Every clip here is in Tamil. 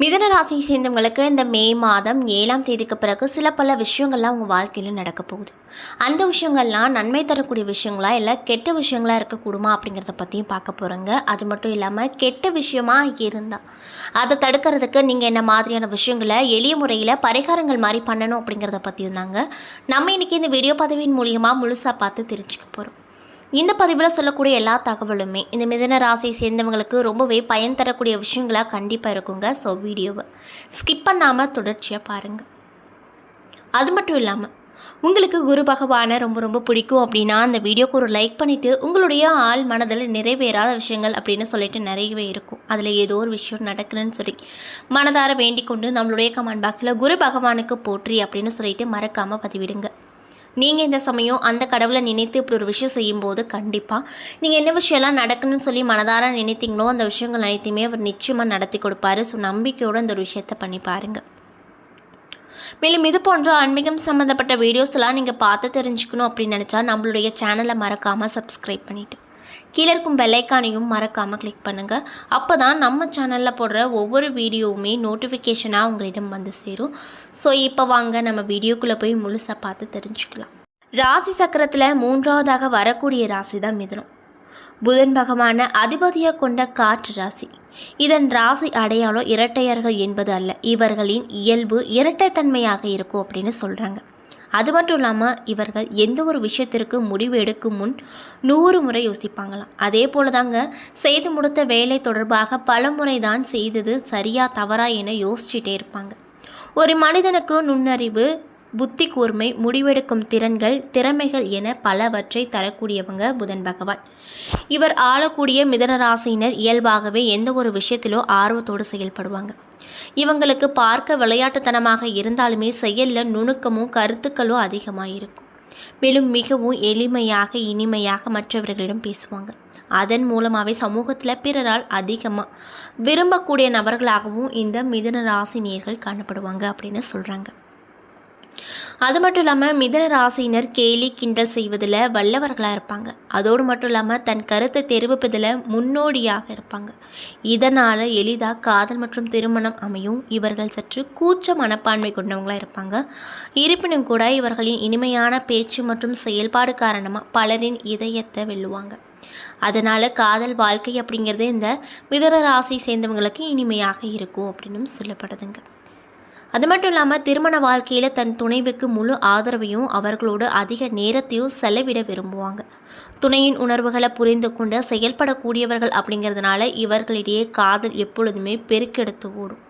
மிதன ராசியை சேர்ந்தவங்களுக்கு இந்த மே மாதம் ஏழாம் தேதிக்கு பிறகு சில பல விஷயங்கள்லாம் உங்கள் வாழ்க்கையில் நடக்க போகுது. அந்த விஷயங்கள்லாம் நன்மை தரக்கூடிய விஷயங்களா இல்லை கெட்ட விஷயங்களா இருக்கக்கூடுமா அப்படிங்கிறத பற்றியும் பார்க்க போகிறோங்க அது மட்டும் இல்லாமல் கெட்ட விஷயமா இருந்தால் அதை தடுக்கிறதுக்கு நீங்கள் என்ன மாதிரியான விஷயங்களை எளிய முறையில் பரிகாரங்கள் மாதிரி பண்ணணும் அப்படிங்கிறத பற்றியும் தாங்க. நம்ம இன்றைக்கி இந்த வீடியோ பதவியின் மூலியமாக முழுசாக பார்த்து தெரிஞ்சுக்க போகிறோம் இந்த பதிவில் சொல்லக்கூடிய எல்லா தகவலுமே இந்த மிதன ராசியை சேர்ந்தவங்களுக்கு ரொம்பவே பயன் தரக்கூடிய விஷயங்களாக கண்டிப்பாக இருக்குங்க. ஸோ வீடியோவை ஸ்கிப் பண்ணாமல் தொடர்ச்சியாக பாருங்கள் அது மட்டும் இல்லாமல் உங்களுக்கு குரு பகவானை ரொம்ப ரொம்ப பிடிக்கும் அப்படின்னா அந்த வீடியோக்கு ஒரு லைக் பண்ணிவிட்டு உங்களுடைய ஆள் மனதில் நிறைவேறாத விஷயங்கள் அப்படின்னு சொல்லிட்டு நிறையவே இருக்கும். அதில் ஏதோ ஒரு விஷயம் நடக்குதுன்னு சொல்லி மனதார வேண்டிக் கொண்டு நம்மளுடைய கமெண்ட் பாக்ஸில் குரு பகவானுக்கு போற்றி அப்படின்னு சொல்லிட்டு மறக்காமல் பதிவிடுங்க. நீங்கள் இந்த சமயம் அந்த கடவுளை நினைத்து இப்படி ஒரு விஷயம் செய்யும்போது கண்டிப்பாக நீங்கள் என்ன விஷயம்லாம் நடக்கணும்னு சொல்லி மனதார நினைத்தீங்களோ அந்த விஷயங்கள் அனைத்தையுமே அவர் நிச்சயமாக நடத்தி கொடுப்பாரு. ஸோ நம்பிக்கையோடு அந்த ஒரு விஷயத்தை பண்ணி பாருங்கள் மேலும் இது போன்ற ஆன்மீகம் சம்மந்தப்பட்ட வீடியோஸ்லாம் நீங்கள் பார்த்து தெரிஞ்சுக்கணும் அப்படின்னு நினச்சா நம்மளுடைய சேனலை மறக்காமல் சப்ஸ்கிரைப் பண்ணிவிட்டு கீழே இருக்கும் பெல்லைக்கானையும் மறக்காமல் கிளிக் பண்ணுங்கள் அப்போ தான் நம்ம சேனலில் போடுற ஒவ்வொரு வீடியோவுமே நோட்டிஃபிகேஷனாக உங்களிடம் வந்து சேரும். ஸோ இப்போ வாங்க நம்ம வீடியோக்குள்ளே போய் முழுசாக பார்த்து தெரிஞ்சுக்கலாம். ராசி சக்கரத்தில் மூன்றாவதாக வரக்கூடிய ராசி தான் மிதுனம். புதன் பகவான அதிபதியாக கொண்ட காற்று ராசி. இதன் ராசி அடையாளம் இரட்டையர்கள் என்பது அல்ல. இவர்களின் இயல்பு இரட்டைத்தன்மையாக இருக்கும் அப்படின்னு சொல்கிறாங்க அது மட்டும் இல்லாமல் இவர்கள் எந்த ஒரு விஷயத்திற்கு முடிவு எடுக்கும் முன் நூறு முறை யோசிப்பாங்களாம். அதே போல தாங்க செய்து முடித்த வேலை தொடர்பாக பல முறை தான் செய்தது சரியா தவறா என யோசிச்சுட்டே இருப்பாங்க. ஒரு மனிதனுக்கு நுண்ணறிவு புத்தி கூர்மை முடிவெடுக்கும் திறன்கள் திறமைகள் என பலவற்றை தரக்கூடியவங்க புதன் பகவான். இவர் ஆளக்கூடிய மிதனராசினர் இயல்பாகவே எந்த ஒரு விஷயத்திலோ ஆர்வத்தோடு செயல்படுவாங்க. இவங்களுக்கு பார்க்க விளையாட்டுத்தனமாக இருந்தாலுமே செயலில் நுணுக்கமும் கருத்துக்களும் அதிகமாக இருக்கும் மேலும் மிகவும் எளிமையாக இனிமையாக மற்றவர்களிடம் பேசுவாங்க. அதன் மூலமாகவே சமூகத்தில் பிறரால் அதிகமாக விரும்பக்கூடிய நபர்களாகவும் இந்த மிதன ராசினியர்கள் காணப்படுவாங்க அப்படின்னு சொல்கிறாங்க அது மட்டும் இல்லாமல் மிதன ராசியினர் கேலி கிண்டல் செய்வதில் வல்லவர்களாக இருப்பாங்க. அதோடு மட்டும் இல்லாமல் தன் கருத்தை தெரிவிப்பதில் முன்னோடியாக இருப்பாங்க. இதனால் எளிதாக காதல் மற்றும் திருமணம் அமையும். இவர்கள் சற்று கூச்ச மனப்பான்மை கொண்டவங்களாக இருப்பாங்க. இருப்பினும் கூட இவர்களின் இனிமையான பேச்சு மற்றும் செயல்பாடு காரணமாக பலரின் இதயத்தை வெல்லுவாங்க. அதனால் காதல் வாழ்க்கை அப்படிங்கிறது இந்த மிதன ராசி சேர்ந்தவங்களுக்கு இனிமையாக இருக்கும் அப்படின்னு சொல்லப்படுதுங்க. அது மட்டும் இல்லாமல் திருமண வாழ்க்கையில் தன் துணைவுக்கு முழு ஆதரவையும் அவர்களோடு அதிக நேரத்தையும் செலவிட விரும்புவாங்க. துணையின் உணர்வுகளை புரிந்து கொண்டு செயல்படக்கூடியவர்கள் அப்படிங்கிறதுனால இவர்களிடையே காதல் எப்பொழுதுமே பெருக்கெடுத்து ஓடும்.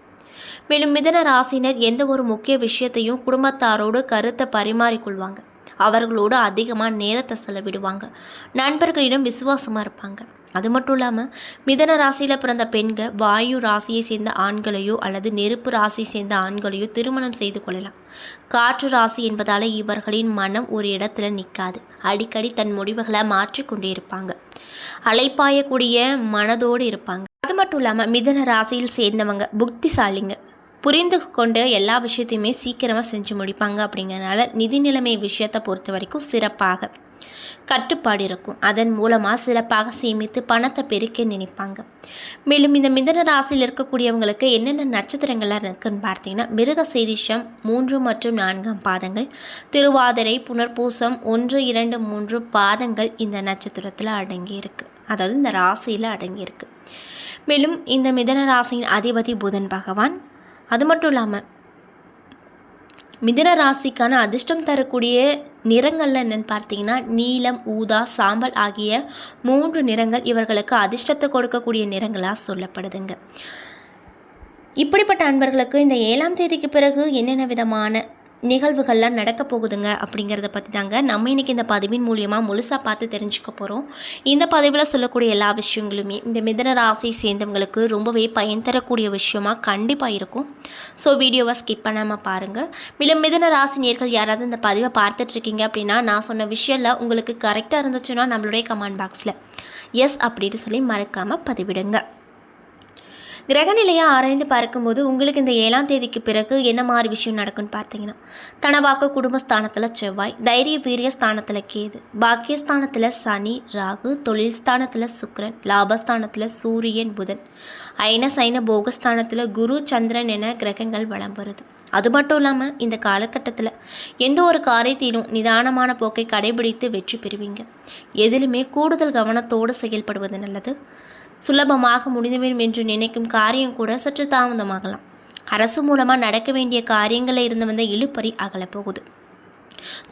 மேலும் மிதன ராசினர் எந்த ஒரு முக்கிய விஷயத்தையும் குடும்பத்தாரோடு கருத்தை பரிமாறிக்கொள்வாங்க. அவர்களோடு அதிகமாக நேரத்தை செலவிடுவாங்க. நண்பர்களிடம் விசுவாசமாக இருப்பாங்க. அது மட்டும் இல்லாமல் மிதன ராசியில் பிறந்த பெண்கள் வாயு ராசியை சேர்ந்த ஆண்களையோ அல்லது நெருப்பு ராசியை சேர்ந்த ஆண்களையோ திருமணம் செய்து கொள்ளலாம். காற்று ராசி என்பதால் இவர்களின் மனம் ஒரு இடத்துல நிற்காது அடிக்கடி தன் முடிவுகளை மாற்றிக்கொண்டே இருப்பாங்க. அலைப்பாயக்கூடிய மனதோடு இருப்பாங்க. அது மட்டும் இல்லாமல் மிதன ராசியில் சேர்ந்தவங்க புத்திசாலிங்க. புரிந்து கொண்டு எல்லா விஷயத்தையுமே சீக்கிரமாக செஞ்சு முடிப்பாங்க அப்படிங்கிறனால நிதி நிலைமை விஷயத்தை பொறுத்த வரைக்கும் சிறப்பாக. கட்டுப்பாடு இருக்கும். அதன் மூலமாக சிறப்பாக சேமித்து பணத்தை பெருக்க நினைப்பாங்க. மேலும் இந்த மிதன ராசியில் இருக்கக்கூடியவங்களுக்கு என்னென்ன நட்சத்திரங்கள்லாம் இருக்குன்னு பார்த்தீங்கன்னா மிருக சீரிஷம் மூன்று மற்றும் நான்காம் பாதங்கள் திருவாதிரை புனர்பூசம் ஒன்று இரண்டு மூன்று பாதங்கள் இந்த நட்சத்திரத்தில் அடங்கியிருக்கு. அதாவது இந்த ராசியில் அடங்கியிருக்கு. மேலும் இந்த மிதன ராசியின் அதிபதி புதன் பகவான். அது மட்டும் இல்லாமல் மிதன ராசிக்கான அதிர்ஷ்டம் தரக்கூடிய நிறங்கள்ல என்னென்னு பார்த்தீங்கன்னா நீலம் ஊதா சாம்பல் ஆகிய மூன்று நிறங்கள் இவர்களுக்கு அதிர்ஷ்டத்தை கொடுக்கக்கூடிய நிறங்களாக சொல்லப்படுதுங்க. இப்படிப்பட்ட அன்பர்களுக்கு இந்த ஏழாம் தேதிக்கு பிறகு என்னென்ன விதமான நிகழ்வுகள்லாம் நடக்க போகுதுங்க அப்படிங்கிறத பற்றி தாங்க நம்ம இன்றைக்கி இந்த பதிவின் மூலியமாக முழுசாக பார்த்து தெரிஞ்சுக்க போகிறோம் இந்த பதிவில் சொல்லக்கூடிய எல்லா விஷயங்களுமே இந்த மிதன ராசியை சேர்ந்தவங்களுக்கு ரொம்பவே பயன் தரக்கூடிய விஷயமாக கண்டிப்பாக இருக்கும். ஸோ வீடியோவை ஸ்கிப் பண்ணாமல் பாருங்கள் மேலும் மிதன ராசி நேர்கள் யாராவது இந்த பதிவை பார்த்துட்ருக்கீங்க அப்படின்னா நான் சொன்ன விஷயம்ல உங்களுக்கு கரெக்டாக இருந்துச்சுன்னா நம்மளுடைய கமெண்ட் பாக்ஸில் எஸ் அப்படின்னு சொல்லி மறக்காமல் பதிவிடுங்க. கிரகநிலையை ஆராய்ந்து பார்க்கும்போது உங்களுக்கு இந்த ஏழாம் தேதிக்கு பிறகு என்ன மாதிரி விஷயம் நடக்கும்னு பார்த்தீங்கன்னா தனவாக்க குடும்பஸ்தானத்தில் செவ்வாய் தைரிய வீரிய ஸ்தானத்தில் கேது பாக்கியஸ்தானத்தில் சனி ராகு தொழில் ஸ்தானத்தில் சுக்கரன் லாபஸ்தானத்தில் சூரியன் புதன் ஐன சைன போகஸ்தானத்தில் குரு சந்திரன் என கிரகங்கள் வளம் வருது அது மட்டும் இல்லாமல் இந்த காலகட்டத்தில் எந்த ஒரு காரியத்திலும் நிதானமான போக்கை கடைபிடித்து வெற்றி பெறுவீங்க. எதிலுமே கூடுதல் கவனத்தோடு செயல்படுவது நல்லது. சுலபமாக முடிந்துவிடும் என்று நினைக்கும் காரியம் கூட சற்று தாமதமாகலாம். அரசு மூலமாக நடக்க வேண்டிய காரியங்களில் இருந்து வந்த இழுப்பறி அகலப்போகுது.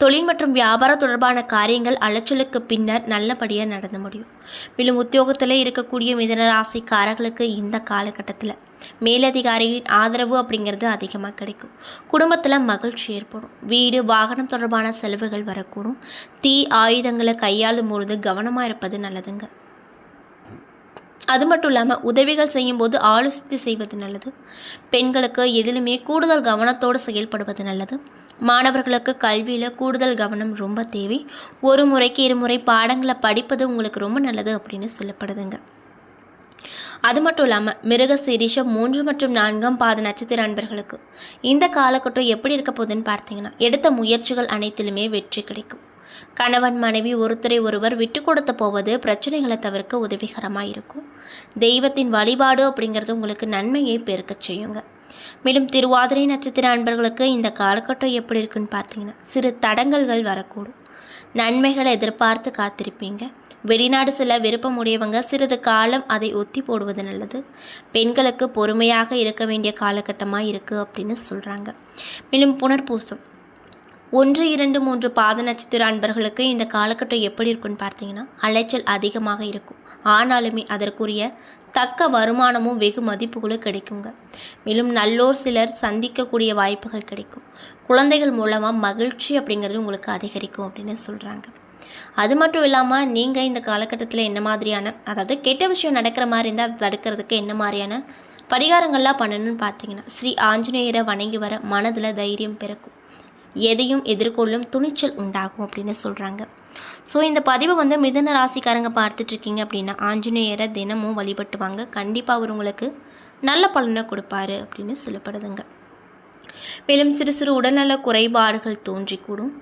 தொழில் மற்றும் வியாபாரம் தொடர்பான காரியங்கள் அலைச்சலுக்கு பின்னர் நல்லபடியாக நடந்து முடியும். மேலும் உத்தியோகத்தில் இருக்கக்கூடிய மிதனராசிக்காரர்களுக்கு இந்த காலகட்டத்தில் மேலதிகாரிகளின் ஆதரவு அப்படிங்கிறது அதிகமாக கிடைக்கும். குடும்பத்தில் மகிழ்ச்சி ஏற்படும். வீடு வாகனம் தொடர்பான செலவுகள் வரக்கூடும். தீ ஆயுதங்களை கையாளும் பொழுது கவனமாக இருப்பது நல்லதுங்க. அது மட்டும் இல்லாமல் உதவிகள் செய்யும்போது ஆலோசித்து செய்வது நல்லது. பெண்களுக்கு எதிலுமே கூடுதல் கவனத்தோடு செயல்படுவது நல்லது. மாணவர்களுக்கு கல்வியில் கூடுதல் கவனம் ரொம்ப தேவை. ஒரு முறைக்கு இருமுறை பாடங்களை படிப்பது உங்களுக்கு ரொம்ப நல்லது அப்படின்னு சொல்லப்படுதுங்க. அது மட்டும் இல்லாமல் மிருக சிரிஷம் மூன்று மற்றும் நான்காம் பாத நட்சத்திர அன்பர்களுக்கு இந்த காலகட்டம் எப்படி இருக்க போகுதுன்னு பார்த்தீங்கன்னா எடுத்த முயற்சிகள் அனைத்திலுமே வெற்றி கிடைக்கும். கணவன் மனைவி ஒருத்தரை ஒருவர் விட்டு கொடுத்து போவது பிரச்சனைகளை தவிர்க்க உதவிகரமாக இருக்கும் தெய்வத்தின் வழிபாடு அப்படிங்கிறது உங்களுக்கு நன்மையை பெருக்கச் செய்யுங்க. மேலும் திருவாதிரை நட்சத்திர அன்பர்களுக்கு இந்த காலகட்டம் எப்படி இருக்குன்னு பார்த்தீங்கன்னா சிறு தடங்கல்கள் வரக்கூடும். நன்மைகளை எதிர்பார்த்து காத்திருப்பீங்க. வெளிநாடு செல்ல விருப்பம் உடையவங்க சிறிது காலம் அதை ஒத்தி போடுவது நல்லது. பெண்களுக்கு பொறுமையாக இருக்க வேண்டிய காலகட்டமாக இருக்குது அப்படின்னு சொல்கிறாங்க மேலும் புனர்பூசம். ஒன்று இரண்டு மூன்று பாத நட்சத்திர அன்பர்களுக்கு இந்த காலகட்டம் எப்படி இருக்குன்னு பார்த்தீங்கன்னா அலைச்சல் அதிகமாக இருக்கும். ஆனாலுமே அதற்குரிய தக்க வருமானமும் வெகு மதிப்புகளும் கிடைக்குங்க. மேலும் நல்லோர் சிலர் சந்திக்கக்கூடிய வாய்ப்புகள் கிடைக்கும். குழந்தைகள் மூலமாக மகிழ்ச்சி அப்படிங்கிறது உங்களுக்கு அதிகரிக்கும் அப்படின்னு சொல்கிறாங்க அது மட்டும் இல்லாமல் நீங்கள் இந்த காலகட்டத்தில் என்ன மாதிரியான அதாவது கெட்ட விஷயம் நடக்கிற மாதிரி இருந்தால் அதை தடுக்கிறதுக்கு என்ன மாதிரியான பரிகாரங்கள்லாம் பண்ணணும்னு பார்த்தீங்கன்னா ஸ்ரீ ஆஞ்சநேயரை வணங்கி வர மனதில் தைரியம் பிறக்கும். எதையும் எதிர்கொள்ளும் துணிச்சல் உண்டாகும் அப்படின்னு சொல்கிறாங்க ஸோ இந்த பதிவை வந்து மிதன ராசிக்காரங்க பார்த்துட்ருக்கீங்க அப்படின்னா ஆஞ்சநேயரை தினமும் வழிபட்டுவாங்க. கண்டிப்பாக அவர் உங்களுக்கு நல்ல பலனை கொடுப்பாரு அப்படின்னு சொல்லப்படுதுங்க. மேலும் சிறு சிறு உடல்நல குறைபாடுகள் தோன்றிக்கூடும்.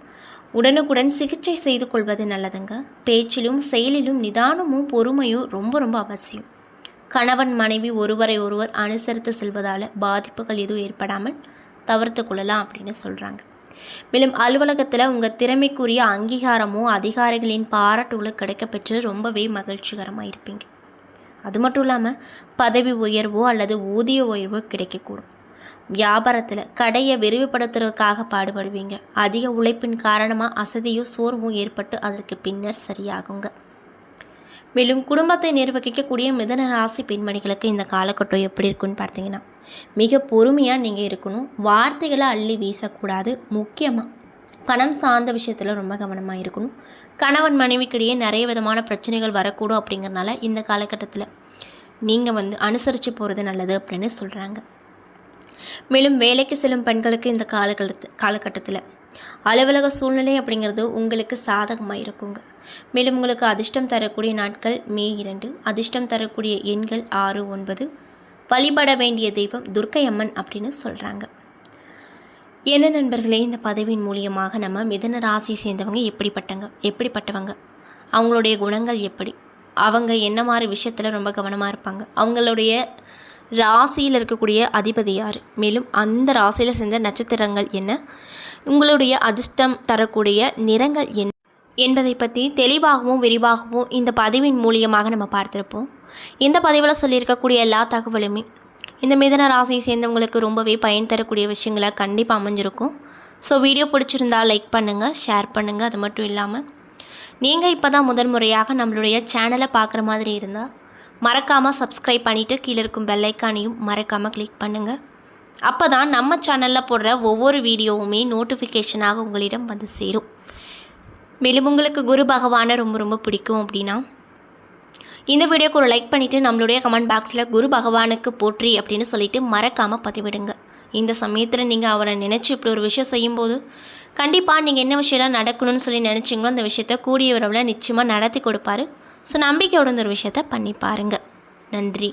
உடனுக்குடன் சிகிச்சை செய்து கொள்வது நல்லதுங்க. பேச்சிலும் செயலிலும் நிதானமும் பொறுமையும் ரொம்ப ரொம்ப அவசியம். கணவன் மனைவி ஒருவரை ஒருவர் அனுசரித்து செல்வதால் பாதிப்புகள் எதுவும் ஏற்படாமல் தவிர்த்து கொள்ளலாம் அப்படின்னு சொல்கிறாங்க மேலும் அலுவலகத்தில் உங்கள் திறமைக்குரிய அங்கீகாரமும் அதிகாரிகளின் பாராட்டுகளும் கிடைக்கப்பெற்று ரொம்பவே மகிழ்ச்சிகரமாக இருப்பீங்க. அது மட்டும் இல்லாமல் பதவி உயர்வோ அல்லது ஊதிய உயர்வோ கிடைக்கக்கூடும். வியாபாரத்தில் கடையை விரிவுபடுத்துறதுக்காக பாடுபடுவீங்க. அதிக உழைப்பின் காரணமாக அசதியோ சோர்வும் ஏற்பட்டு அதற்கு பின்னர் சரியாகுங்க. மேலும் குடும்பத்தை நிர்வகிக்கக்கூடிய மிதன ராசி பெண்மணிகளுக்கு இந்த காலகட்டம் எப்படி இருக்குன்னு பார்த்தீங்கன்னா மிக பொறுமையாக நீங்கள் இருக்கணும். வார்த்தைகளை அள்ளி வீசக்கூடாது. முக்கியமாக பணம் சார்ந்த விஷயத்தில் ரொம்ப கவனமாக இருக்கணும். கணவன் மனைவிக்கிடையே நிறைய விதமான பிரச்சனைகள் வரக்கூடும் அப்படிங்கிறனால இந்த காலகட்டத்தில் நீங்கள் வந்து அனுசரித்து போகிறது நல்லது அப்படின்னு சொல்கிறாங்க மேலும் வேலைக்கு செல்லும் பெண்களுக்கு இந்த காலகட்டத்து காலகட்டத்தில் அலுவலக சூழ்நிலை அப்படிங்கிறது உங்களுக்கு சாதகமாக இருக்குங்க மேலும் உங்களுக்கு அதிர்ஷ்டம் தரக்கூடிய நாட்கள் மே இரண்டு அதிர்ஷ்டம் தரக்கூடிய எண்கள் ஆறு ஒன்பது வழிபட வேண்டிய தெய்வம் துர்க்கை அம்மன் அப்படின்னு சொல்கிறாங்க என்ன நண்பர்களே இந்த பதவியின் மூலியமாக நம்ம மிதன ராசி சேர்ந்தவங்க எப்படிப்பட்டவங்க எப்படிப்பட்டவங்க? அவங்களுடைய குணங்கள் எப்படி? அவங்க என்ன மாதிரி விஷயத்தில் ரொம்ப கவனமாக இருப்பாங்க? அவங்களுடைய ராசியில் இருக்கக்கூடிய அதிபதி யார்? மேலும் அந்த ராசியில் சேர்ந்த நட்சத்திரங்கள் என்ன? உங்களுடைய அதிர்ஷ்டம் தரக்கூடிய நிறங்கள் என்ன என்பதை பற்றி தெளிவாகவும் விரிவாகவும் இந்த பதிவின் மூலியமாக நம்ம பார்த்துருப்போம். இந்த பதிவில் சொல்லியிருக்கக்கூடிய எல்லா தகவலுமே இந்த மிதன ராசியை சேர்ந்தவங்களுக்கு ரொம்பவே பயன் தரக்கூடிய விஷயங்களை கண்டிப்பாக அமைஞ்சிருக்கும். ஸோ வீடியோ பிடிச்சிருந்தா லைக் பண்ணுங்கள் ஷேர் பண்ணுங்கள் அது மட்டும் இல்லாமல் நீங்கள் இப்போ தான் முதன் முறையாக நம்மளுடைய சேனலை பார்க்குற மாதிரி இருந்தால் மறக்காமல் சப்ஸ்கிரைப் பண்ணிவிட்டு கீழே இருக்கும் பெல்லைக்கானையும் மறக்காமல் கிளிக் பண்ணுங்கள் அப்போ தான் நம்ம சேனலில் போடுற ஒவ்வொரு வீடியோவுமே நோட்டிஃபிகேஷனாக உங்களிடம் வந்து சேரும். மேலும் உங்களுக்கு குரு பகவானை ரொம்ப ரொம்ப பிடிக்கும் அப்படின்னா இந்த வீடியோக்கு ஒரு லைக் பண்ணிவிட்டு நம்மளுடைய கமெண்ட் பாக்ஸில் குரு பகவானுக்கு போற்றி அப்படின்னு சொல்லிவிட்டு மறக்காமல் பதிவிடுங்க. இந்த சமயத்தில் நீங்கள் அவரை நினச்சி இப்படி ஒரு விஷயம் செய்யும்போது கண்டிப்பாக நீங்கள் என்ன விஷயம்லாம் நடக்கணும்னு சொல்லி நினச்சிங்களோ அந்த விஷயத்த கூடிய உறவில் நிச்சயமாக நடத்தி கொடுப்பாரு. ஸோ நம்பிக்கையோட ஒரு விஷயத்த பண்ணி பாருங்கள் நன்றி.